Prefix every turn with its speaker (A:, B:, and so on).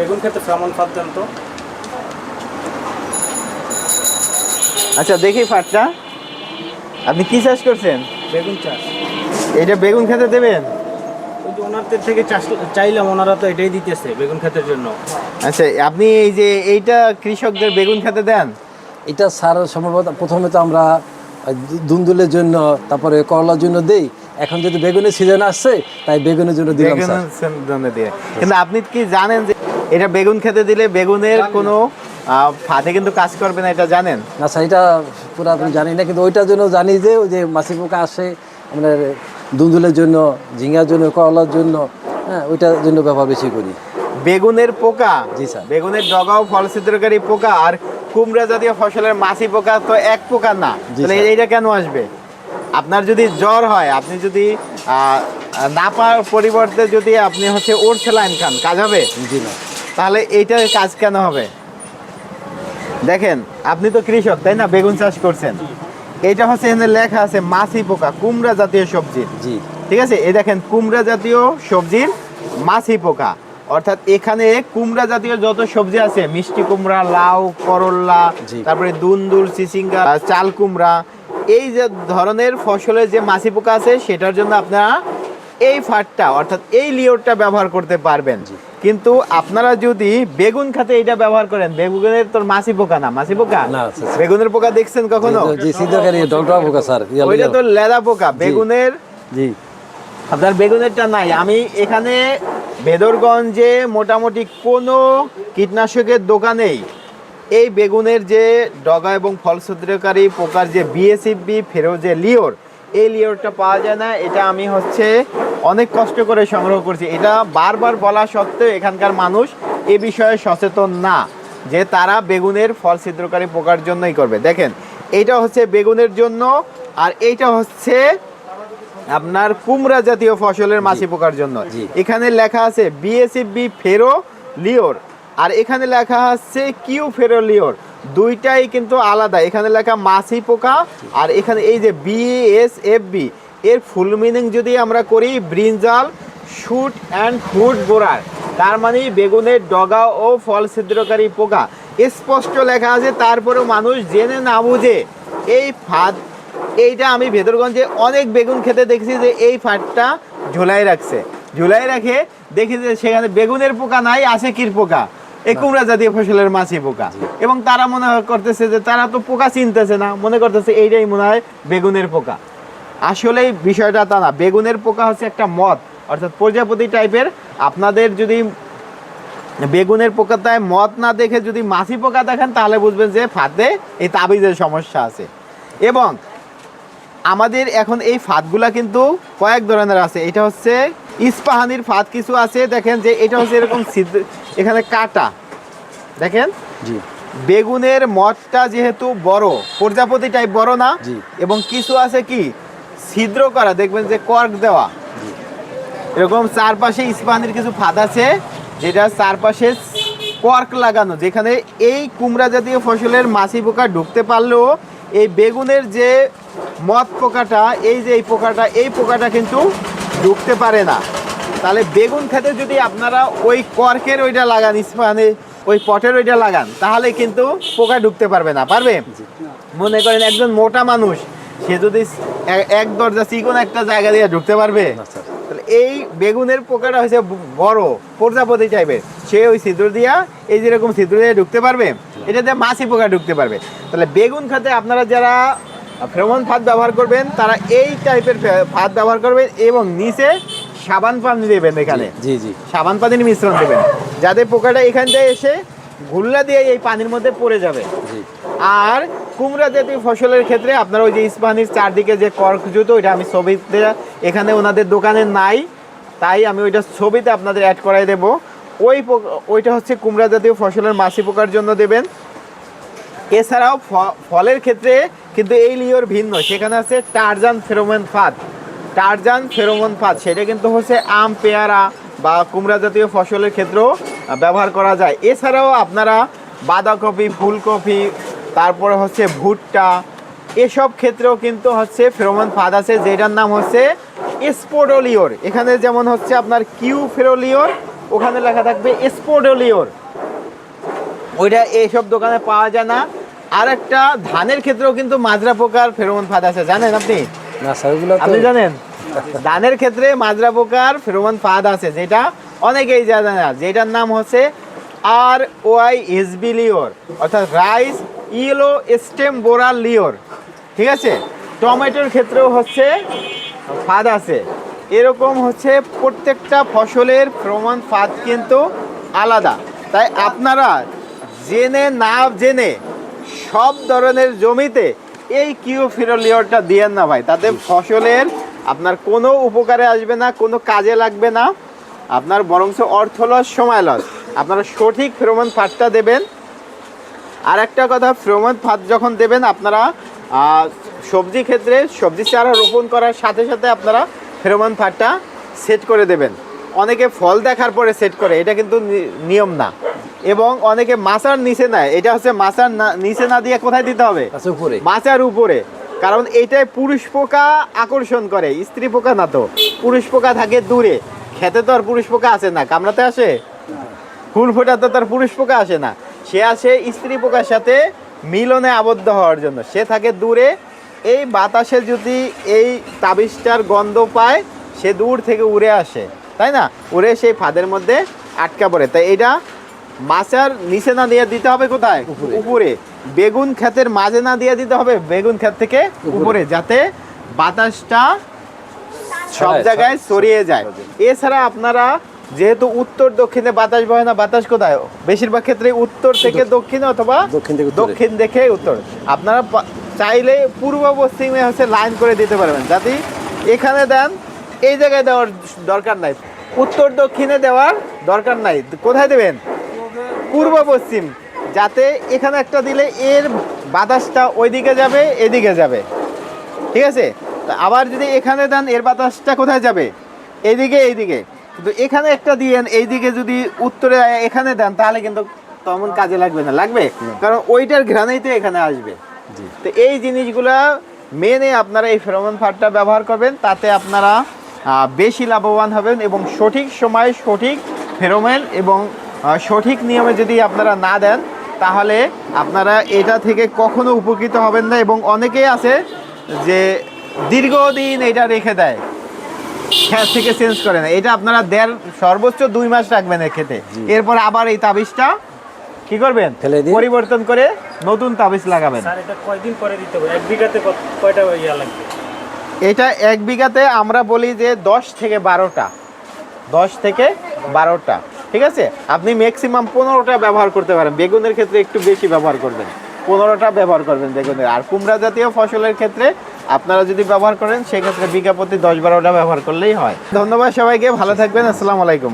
A: বেগুন খেতে ফ্রামন ফাদ দেন তো।
B: আচ্ছা দেখি ফাটটা আপনি কি চাষ করছেন?
A: বেগুন চাষ।
B: এটা বেগুন খেতে দেবেন?
A: ওই ওনাদের থেকে চাইলাম ওনারা তো এটাই দিতেছে বেগুন খেতের জন্য।
B: আচ্ছা আপনি এই যে এইটা কৃষকদের বেগুন খেতে দেন?
C: এটা সার সম্ভবত প্রথমে তো আমরা দুন্দুলের জন্য তারপরে করলার জন্য দেই। এখন যদি বেগুনের সিজন আসছে তাই বেগুনের জন্য দিলাম স্যার
B: বেগুনের জন্য দিয়ে। কিন্তু আপনি কি জানেন যে এটা বেগুন খেতে দিলে বেগুনের কোনো ফাঁদে কিন্তু কাজ করবে না এটা জানেন?
C: না স্যার এটা পুরাপুরি জানি না কিন্তু ওইটার জন্য জানি যে ওই যে মাছি পোকা আসে আমাদের দুন্দুলের জন্য ঝিঙ্গার জন্য করলার জন্য হ্যাঁ ওইটার জন্য ব্যবহার বেশি করি।
B: বেগুনের পোকা?
C: জি, স্যার।
B: বেগুনের ডগাও ফল ছিদ্রকারী পোকা আর কুমড়া জাতীয় ফসলের মাছি পোকা তো এক পোকা না। তাহলে এইটা কেন আসবে? আপনার যদি জ্বর হয় আপনি যদি না পাওয়ার পরিবর্তে যদি আপনি হচ্ছে ওর সেলাইন খান কাজ হবে?
C: জি না।
B: তাহলে এইটার কাজ কেন হবে? দেখেন আপনি তো কৃষক তাই না? বেগুন চাষ করছেন। এইটা হচ্ছে এখানে লেখা আছে মাছি পোকা কুমড়া জাতীয় সবজি।
C: জি।
B: ঠিক আছে? এই দেখেন কুমড়া জাতীয় সবজির মাছি পোকা। অর্থাৎ এখানে কুমড়া জাতীয় যত সবজি আছে মিষ্টি কুমড়া লাউ করল্লা তারপরে দুন্দুল চিচিঙ্গা চাল কুমড়া এই যে ধরনের ফসলের যে মাছি পোকা আছে সেটার জন্য আপনারা এই ফাটটা অর্থাৎ এই লিওরটা ব্যবহার করতে পারবেন। কিন্তু আপনারা যদি বেগুন খাতে এটা ব্যবহার করেন বেগুনের তোর মাছি পোকা না মাছি পোকা?
C: না।
B: বেগুনের পোকা দেখছেন কখনো?
C: জি সিদ্ধকারী ডগডগা পোকা স্যার
B: ওইটা। তো লেদা পোকা বেগুনের?
C: জি।
B: আপনার বেগুনেরটা নাই। আমি এখানে ভেদরগঞ্জে মোটামুটি কোনো কীটনাশকের দোকানেই এই বেগুনের যে ডগা এবং ফলসূত্রকারী পোকার যে বিএসিবি ফেরো যে লিওর এই লিওরটা পাওয়া যায় না। এটা আমি হচ্ছে অনেক কষ্ট করে সংগ্রহ করছি। এটা বারবার বলা সত্ত্বেও এখানকার মানুষ এ বিষয়ে সচেতন না যে তারা বেগুনের ফল ছিদ্রকারী পোকার জন্যই করবে। দেখেন এইটা হচ্ছে বেগুনের জন্য আর এইটা হচ্ছে আপনার কুমড়া জাতীয় ফসলের মাছি পোকার জন্য। এখানে লেখা আছে বিএসিবি ফেরো লিওর আর এখানে লেখা আছে কিউ ফেরো লিওর দুইটাই কিন্তু আলাদা। এখানে লেখা মাছি পোকা, আর এখানে এই যে বিএসএফবি এর ফুল মিনিং যদি আমরা করি brinjal shoot and food borer তার মানে বেগুনের ডগা ও ফল ছিদ্রকারী পোকা। স্পষ্ট লেখা আছে, তারপরেও মানুষ জেনে না বুঝে এই ফাঁদ। এইটা আমি ভেতরগঞ্জে অনেক বেগুন খেতে দেখছি যে এই ফাটটা ঝুলাই রাখছে। ঝুলাই রাখে, দেখি যে সেখানে বেগুনের পোকা নাই, আছে কির পোকা? এই কুমড়া জাতীয় ফসলের মাছি পোকা। এবং তারা মনে করতেছে যে তারা তো পোকা চিনতেছে না মনে করতেছে এইটাই মনে হয় বেগুনের পোকা। আসলে বিষয়টা তা না বেগুনের পোকা হচ্ছে একটা মদ। অর্থাৎ প্রজাপতি টাইপের আপনাদের যদি বেগুনের পোকাটায় মদ না দেখে যদি মাছি পোকা দেখেন তাহলে বুঝবেন যে ফাঁদে এই তাবিজের সমস্যা আছে। এবং আমাদের এখন এই ফাঁদগুলা কিন্তু কয়েক ধরনের আছে। এটা হচ্ছে ইস্পাহানির ফাঁদ কিছু আছে। দেখেন যে এটা হচ্ছে এরকম এখানে কাটা। দেখেন?
C: জি।
B: বেগুনের মদটা যেহেতু বড় প্রজাপতি টাইপ বড় না?
C: জি।
B: এবং কিছু আছে কি? ছিদ্র করা দেখবেন যে কর্ক দেওয়া। এরকম চারপাশে ইস্পাহানির কিছু ফাঁদ আছে যেটা চারপাশে কর্ক লাগানো যেখানে এই কুমড়া জাতীয় ফসলের মাছি পোকা ঢুকতে পারলেও এই বেগুনের যে মদ পোকাটা এই যে এই পোকাটা এই পোকাটা কিন্তু ঢুকতে পারে না। তাহলে বেগুন খেতে যদি আপনারা ওই কর্কের ওইটা লাগান ইস্পাহানি ওই পটের ওইটা লাগান তাহলে কিন্তু পোকা ঢুকতে পারবে না। পারবে? মনে করেন একজন মোটা মানুষ সে যদি এক দরজা চিকন একটা জায়গা দিয়ে ঢুকতে পারবে তাহলে এই বেগুনের পোকাটা হয়েছে বড় প্রজাপতি টাইপের। সে ওই ছিদ্র দিয়া এই যেরকম ছিদ্র দিয়ে ঢুকতে পারবে এটা দিয়ে মাছি পোকা ঢুকতে পারবে। তাহলে বেগুন খাতে আপনারা যারা ভ্রমণ ফাঁদ ব্যবহার করবেন তারা এই টাইপের ফাঁদ ব্যবহার করবেন এবং নিচে সাবান পানি দেবেন এখানে।
C: জি জি
B: সাবান পানির মিশ্রণ দেবেন। যাতে পোকাটা এখান থেকে এসে ঘুল্লা দিয়ে এই পানির মধ্যে পড়ে যাবে। আর কুমড়া জাতীয় ফসলের ক্ষেত্রে আপনার ওই যে ইস্পাহানির চারদিকে যে কর্ক জুতো ওইটা আমি ছবিতে এখানে ওনাদের দোকানে নাই। তাই আমি ওইটা ছবিতে আপনাদের অ্যাড করাই দেব। ওই পোক- ওইটা হচ্ছে কুমড়া জাতীয় ফসলের মাছি পোকার জন্য দেবেন। এছাড়াও ফলের ক্ষেত্রে কিন্তু এই লিওর ভিন্ন। সেখানে আছে টারজান ফেরোমন ফাঁদ। টারজান ফেরোমন ফাঁদ, সেটা কিন্তু হচ্ছে আম, পেয়ারা বা কুমড়া জাতীয় ফসলের ক্ষেত্রেও ব্যবহার করা যায়। এছাড়াও আপনারা বাঁধাকপি, ফুলকপি, তারপরে হচ্ছে ভুট্টা, এসব ক্ষেত্রেও কিন্তু হচ্ছে ফেরোমন ফাঁদ আছে, যেটার নাম হচ্ছে স্পোডোলিওর। এখানে যেমন হচ্ছে আপনার কিউ ফেরোলিওর, ওখানে লেখা থাকবে স্পোডোলিওর। ওইটা এইসব দোকানে পাওয়া যায় না। আর একটা ধানের ক্ষেত্রেও কিন্তু মাজরা পোকার ফেরোমন ফাঁদ আছে জানেন আপনি?
C: না স্যার
B: আপনি জানেন? ধানের ক্ষেত্রে মাজরা পোকার ফেরোমন ফাঁদ আছে যেটা অনেকেই জানে না যেটার নাম হচ্ছে আর ওয়াই এসবি লিওর অর্থাৎ রাইস ইয়েলো স্টেম বোরাল লিওর ঠিক আছে? টমেটোর ক্ষেত্রেও হচ্ছে ফাঁদ আছে। এরকম হচ্ছে প্রত্যেকটা ফসলের প্রমাণ ফাঁদ কিন্তু আলাদা। তাই আপনারা জেনে না জেনে সব ধরনের জমিতে এই কিউ ফিরোলিওরটা দিয়েন না ভাই। তাতে ফসলের আপনার কোনো উপকারে আসবে না, কোনো কাজে লাগবে না। আপনার বরঞ্চ অর্থ লস, সময় লস। আপনারা সঠিক ফেরোমন ফাঁদটা দেবেন। আর একটা কথা, ফ্রোমন ফাঁদ যখন দেবেন, আপনারা সবজি ক্ষেত্রে সবজি চারা রোপণ করার সাথে সাথে আপনারা ফেরোমন ফাঁদটা সেট করে দেবেন। অনেকে ফল দেখার পরে সেট করে এটা কিন্তু নিয়ম না। এবং অনেকে মাছার নিচে নেয় এটা হচ্ছে মাছার না- নিচে না দিয়ে কোথায় দিতে হবে?
C: উপরে।
B: মাচার উপরে। কারণ এটাই পুরুষ পোকা আকর্ষণ করে স্ত্রী পোকা না তো। পুরুষ পোকা থাকে দূরে খেতে তো আর পুরুষ পোকা আসে না কামড়াতে আসে? ফুল ফোটাতে তার পুরুষ পোকা আসে না। সে আসে স্ত্রী পোকার সাথে মিলনে আবদ্ধ হওয়ার জন্য। সে থাকে দূরে এই বাতাসে যদি এই তাবিজটার গন্ধ পায় সে দূর থেকে উড়ে আসে। তাই না? উড়ে সেই ফাঁদের মধ্যে আটকা পড়ে। তাই এটা মাচার নিচে না দিয়ে দিতে হবে কোথায়?
C: উপরে।
B: বেগুন ক্ষেতের মাঝে না দিয়ে দিতে হবে বেগুন ক্ষেত থেকে উপরে। যাতে বাতাসটা সব জায়গায়
C: ছড়ায়,
B: ছড়িয়ে যায়। এছাড়া আপনারা যেহেতু উত্তর দক্ষিণে বাতাস বয় না বাতাস কোথায়? বেশিরভাগ ক্ষেত্রে উত্তর থেকে দক্ষিণে অথবা
C: দক্ষিণ থেকে
B: দেখে উত্তর। আপনারা চাইলে পূর্ব পশ্চিমে হচ্ছে লাইন করে দিতে পারবেন। যাতে এখানে দেন এই জায়গায় দেওয়ার দরকার নাই। উত্তর দক্ষিণে দেওয়ার দরকার নাই। কোথায় দেবেন? পূর্ব পশ্চিম। যাতে এখানে একটা দিলে এর বাতাসটা ওইদিকে যাবে এদিকে যাবে। ঠিক আছে? তা আবার যদি এখানে দেন এর বাতাসটা কোথায় যাবে? এইদিকে এইদিকে। কিন্তু এখানে একটা দিয়েন এইদিকে যদি উত্তরে এখানে দেন তাহলে কিন্তু তেমন কাজে লাগবে না। লাগবে? কারণ ওইটার ঘ্রাণেই তো এখানে আসবে। তো এই জিনিসগুলা মেনে আপনারা এই ফেরোমন ফাঁদটা ব্যবহার করবেন তাতে আপনারা বেশি লাভবান হবেন এবং সঠিক সময়ে সঠিক ফেরোমেন এবং সঠিক নিয়মে যদি আপনারা না দেন তাহলে আপনারা এটা থেকে কখনো উপকৃত হবেন না এবং অনেকেই আছে যে দীর্ঘদিন এটা রেখে দেয় ক্ষেত থেকে চেঞ্জ করে না। এটা আপনারা দেড় সর্বোচ্চ দুই মাস রাখবেন এই খেতে এরপর আবার এই তাবিজটা কি করবেন? পরিবর্তন করে নতুন তাবিজ লাগাবেন।
A: স্যার এটা কয়দিন পরে দিতে হবে? এক বিঘাতে কয়টা ইয়া লাগবে?
B: এটা এক বিঘাতে আমরা বলি যে দশ থেকে বারোটা। দশ থেকে বারোটা, ঠিক আছে? আপনি ম্যাক্সিমাম পনেরোটা ব্যবহার করতে পারেন। বেগুনের ক্ষেত্রে একটু বেশি ব্যবহার করবেন। পনেরোটা ব্যবহার করবেন বেগুনের। আর কুমড়া জাতীয় ফসলের ক্ষেত্রে আপনারা যদি ব্যবহার করেন, সেক্ষেত্রে বিঘা প্রতি দশ বারোটা ব্যবহার করলেই হয়। ধন্যবাদ সবাইকে, ভালো থাকবেন, আসসালামু আলাইকুম।